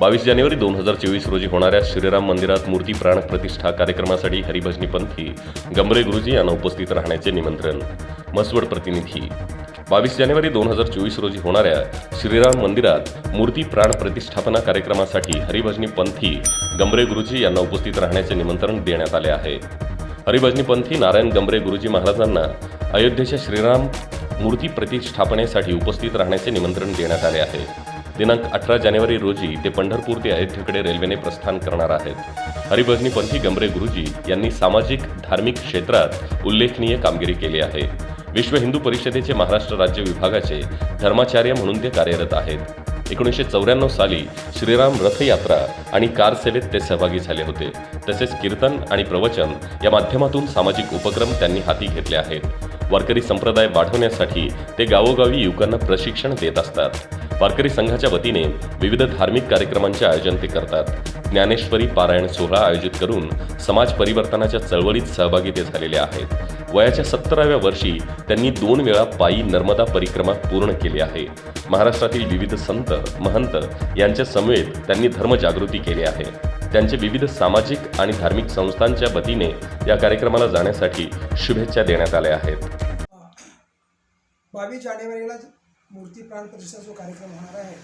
बावीस जानेवारी दोन हजार चोवीस रोजी होणाऱ्या श्रीराम मंदिरात मूर्ती प्राण प्रतिष्ठा कार्यक्रमासाठी हरिभजनीपंथी गमरे गुरुजी यांना उपस्थित राहण्याचे निमंत्रण. मसवड प्रतिनिधी. बावीस जानेवारी दोन हजार चोवीस रोजी होणाऱ्या श्रीराम मंदिरात मूर्ती प्राण प्रतिष्ठापना कार्यक्रमासाठी हरिभजनी पंथी गमरे गुरुजी यांना उपस्थित राहण्याचे निमंत्रण देण्यात आले आहे. हरिभजनी पंथी नारायण गमरे गुरुजी महाराजांना अयोध्येच्या श्रीराम मूर्ती प्रतिष्ठापनेसाठी उपस्थित राहण्याचे निमंत्रण देण्यात आले आहे. दिनांक अठरा जानेवारी रोजी ते पंढरपूर ते अयोध्येकडे रेल्वेने प्रस्थान करणार आहेत. हरिभजनीपंथी गंभरे गुरुजी यांनी सामाजिक धार्मिक क्षेत्रात उल्लेखनीय कामगिरी केली आहे. विश्व हिंदू परिषदेचे महाराष्ट्र राज्य विभागाचे धर्माचार्य म्हणून ते कार्यरत आहेत. एकोणीसशे चौऱ्याण्णव साली श्रीराम रथयात्रा आणि कार सेवेत ते सहभागी झाले होते. तसेच कीर्तन आणि प्रवचन या माध्यमातून सामाजिक उपक्रम त्यांनी हाती घेतले आहेत. वारकरी संप्रदाय वाढवण्यासाठी ते गावोगावी युवकांना प्रशिक्षण देत असतात. वारकरी संघाच्या वतीने विविध धार्मिक कार्यक्रमांचे आयोजन ते करतात. ज्ञानेश्वरी पारायण सोहळा आयोजित करून समाज परिवर्तनाच्या चळवळीत सहभागी ते झालेले आहेत. वयाच्या सत्तराव्या वर्षी त्यांनी दोन वेळा पायी नर्मदा परिक्रमा पूर्ण केली आहे. महाराष्ट्रातील विविध संत महंत यांच्या समवेत त्यांनी धर्मजागृती केली आहे. त्यांचे विविध सामाजिक आणि धार्मिक संस्थांच्या वतीने या कार्यक्रमाला जाण्यासाठी शुभेच्छा देण्यात आल्या आहेत. बावीस जानेवारीला मूर्ती प्राण प्रतिष्ठा जो कार्यक्रम होणार आहे.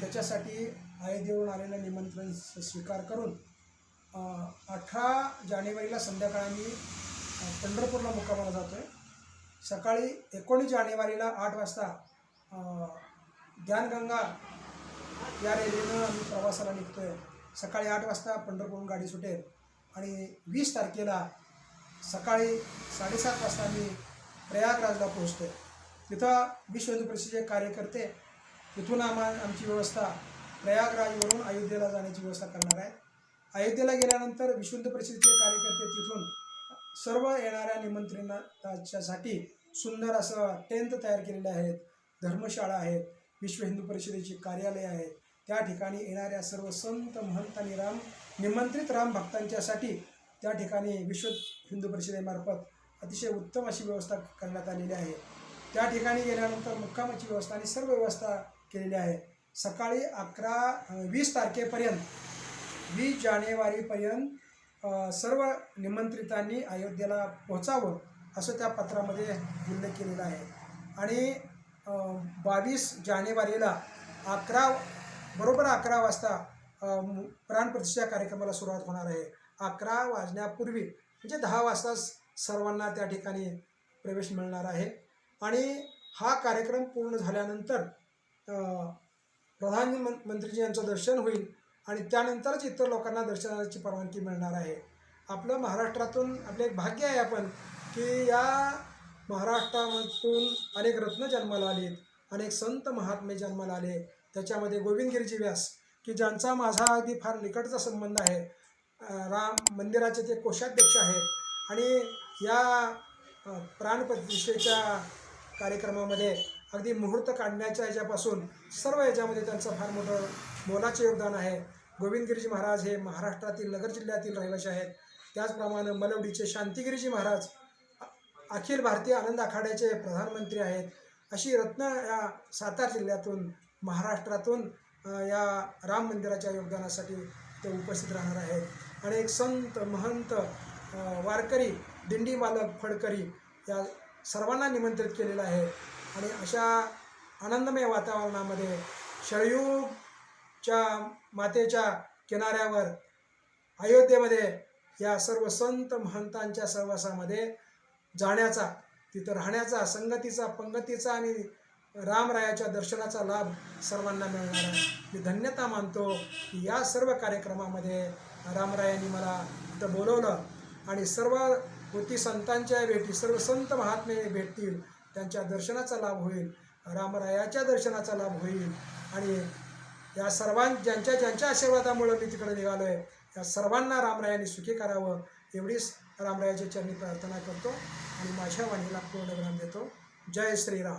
त्याच्यासाठी अयोध्येवरून आलेलं निमंत्रण स्वीकार करून अठरा जानेवारीला संध्याकाळी आम्ही पंढरपूरला मुक्कामाला जातो आहे सकाळी एकोणीस जानेवारीला आठ वाजता ध्यानगंगा ज्ञानगंगा या रेल्वेनं आम्ही प्रवासाला निघतो आहे सकाळी आठ वाजता पंढरपूरहून गाडी सुटेल. आणि वीस तारखेला सकाळी साडेसात वाजता मी प्रयागराजला पोहोचतो तिथं विश्व हिंदू परिषदेचे कार्यकर्ते तिथून आम्हा आमची व्यवस्था प्रयागराजवरून अयोध्येला जाण्याची व्यवस्था करणार आहे अयोध्येला गेल्यानंतर विश्व हिंदू परिषदेचे कार्यकर्ते तिथून सर्व येणाऱ्या निमंत्रणाच्यासाठी सुंदर असं टेंट तयार केलेले आहेत. धर्मशाळा आहेत. विश्व हिंदू परिषदेची कार्यालय आहेत त्या ठिकाणी येणाऱ्या सर्व संत महंत आणि राम निमंत्रित राम भक्तांच्यासाठी त्या ठिकाणी विश्व हिंदू परिषदेमार्फत अतिशय उत्तम अशी व्यवस्था करण्यात आलेली आहे. त्या ठिकाणी गेल्यानंतर मुक्कामाची व्यवस्था आणि सर्व व्यवस्था केलेली आहे. सकाळी अकरा वीस तारखेपर्यंत वीस जानेवारीपर्यंत सर्व निमंत्रितांनी अयोध्येला पोहोचावं असं त्या पत्रामध्ये उल्लेख केलेला आहे. आणि बावीस जानेवारीला अकरा बरोबर अकरा वाजता प्राणप्रतिष्ठा कार्यक्रमाला सुरुवात होणार आहे. अकरा वाजण्यापूर्वी म्हणजे दहा वाजताच सर्वांना त्या ठिकाणी प्रवेश मिळणार आहे. आणि हा कार्यक्रम पूर्ण झाल्यानंतर प्रधानमंत्रीजी यांचं दर्शन होईल आणि त्यानंतरच इतर लोकांना दर्शनाची परवानगी मिळणार आहे. आपलं महाराष्ट्रातून आपले एक भाग्य आहे आपण की या महाराष्ट्रामधून अनेक रत्न जन्माला आलेत. अनेक संत महात्मे जन्माला आले. त्याच्यामध्ये गोविंदगिरीजी व्यास की ज्यांचा माझा अगदी फार निकटचा संबंध आहे राम मंदिराचे ते कोषाध्यक्ष आहेत. आणि या प्राणप्रतिष्ठेच्या कार्यक्रमामध्ये अगदी मुहूर्त काढण्याच्या याच्यापासून सर्व याच्यामध्ये त्यांचं फार मोठं मोलाचं योगदान आहे. गोविंदगिरीजी महाराज हे महाराष्ट्रातील नगर जिल्ह्यातील रहिवासी आहेत. त्याचप्रमाणे मलवडीचे शांतिगिरीजी महाराज अखिल भारतीय आनंद आखाड्याचे प्रधानमंत्री आहेत. अशी रत्न या सातारा जिल्ह्यातून महाराष्ट्रातून या राम मंदिराच्या योगदानासाठी ते उपस्थित राहणार आहेत. आणि एक संत महंत वारकरी दिंडी मालक फडकरी या सर्वांना निमंत्रित केलेलं आहे. आणि अशा आनंदमय वातावरणामध्ये शरयूच्या मातेच्या किनाऱ्यावर अयोध्येमध्ये या सर्व संत महंतांच्या सहवासामध्ये जाण्याचा तिथं राहण्याचा संगतीचा पंगतीचा आणि रामरायाच्या दर्शनाचा लाभ सर्वांना मिळणार आहे. मी धन्यता मानतो की या सर्व कार्यक्रमामध्ये रामरायांनी मला इथं बोलवलं. आणि सर्व होती संतांच्या भेटी सर्व संत महात्मे भेटतील त्यांच्या दर्शनाचा लाभ होईल रामरायाच्या दर्शनाचा लाभ होईल. आणि या सर्वां ज्यांच्या ज्यांच्या आशीर्वादामुळं मी तिकडे निघालो आहे या सर्वांना रामरायाने सुखी करावं एवढीच रामरायाच्या चरणी प्रार्थना करतो. आणि माझ्या वाणीला पूर्ण विराम देतो. जय श्रीराम.